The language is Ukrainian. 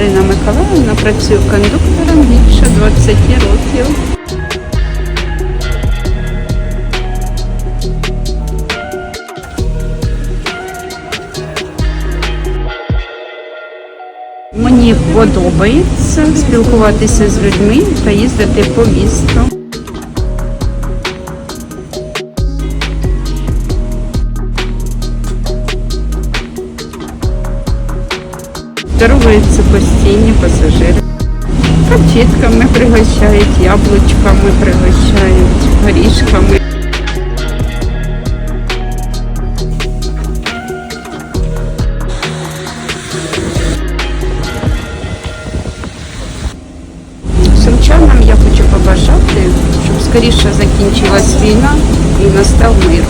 Миколаївна, працюю кондуктором більше 20 років. Мені подобається спілкуватися з людьми та їздити по місту. Торгуються постійні пасажири. Конфетками пригощають, яблучками пригощають, горішками. Сумчанам я хочу побажати, щоб скоріше закінчилась війна і настав мир.